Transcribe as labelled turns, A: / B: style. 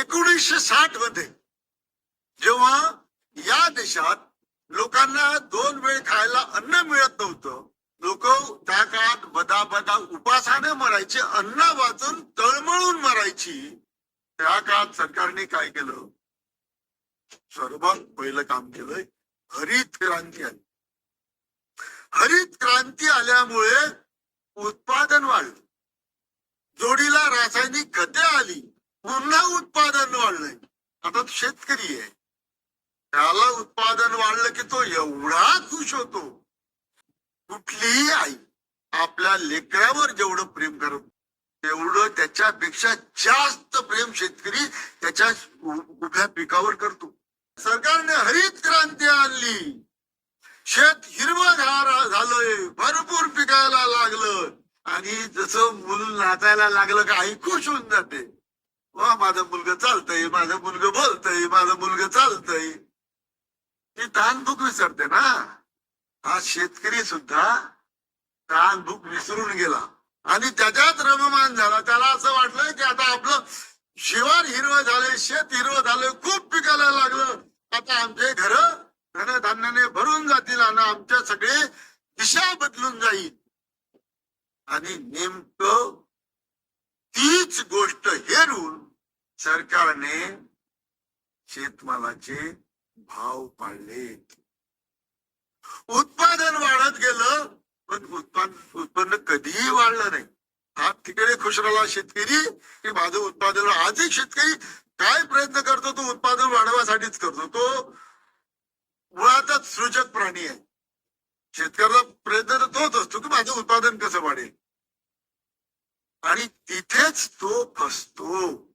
A: एकोणीसशे साठमध्ये जेव्हा या देशात लोकांना दोन वेळ खायला अन्न मिळत नव्हतं लोक त्या काळात बदा बदा उपासाने मरायचे अन्न वाचून तळमळून मरायची त्या काळात सरकारने काय केलं? सर्वात पहिलं काम केलंय हरित क्रांती आली. हरित क्रांती आल्यामुळे उत्पादन वाढलं. जोडीला रासायनिक खते आली. पुन्हा उत्पादन वाढलंय. आता शेतकरी आहे. त्याला उत्पादन वाढलं की तो एवढा खुश होतो. कुठलीही आई आपल्या लेकरावर जेवढं प्रेम करत तेवढं त्याच्यापेक्षा जास्त प्रेम शेतकरी त्याच्या उभ्या पिकावर करतो. सरकारने हरित क्रांती आणली. शेत हिरवगार झालंय. भरपूर पिकायला लागलं. आणि जसं मूल नाचायला लागलं का आई खुश होऊन जाते. हो माझा मुलगा चालतंय माझा मुलगा बोलतय माझा मुलगा चालतंय. ती तहानभूक विसरते ना. हा शेतकरी सुद्धा तहानभूक विसरून गेला. आणि त्याच्यात रममान झाला. त्याला असं वाटलं की आता आपलं शिवार हिरवं झालंय शेत हिरवं झालंय खूप पिकायला लागलं. आता आमचे घर धनधान्याने भरून जातील आणि आमच्या सगळे दिशा बदलून जाईल. आणि नेम सरकारने शेतमालाचे भाव पाडले. उत्पादन वाढत गेलं पण उत्पादन उत्पन्न कधीही वाढलं नाही. हा तिकडे खुश राहिला शेतकरी की माझं उत्पादन आजही शेतकरी काय प्रयत्न करतो तो उत्पादन वाढवायसाठीच करतो. तो मुळातच सृजक प्राणी आहे. शेतकऱ्याला प्रयत्न तर तोच असतो की माझं उत्पादन कसं वाढेल? आणि तिथेच तो फसतो.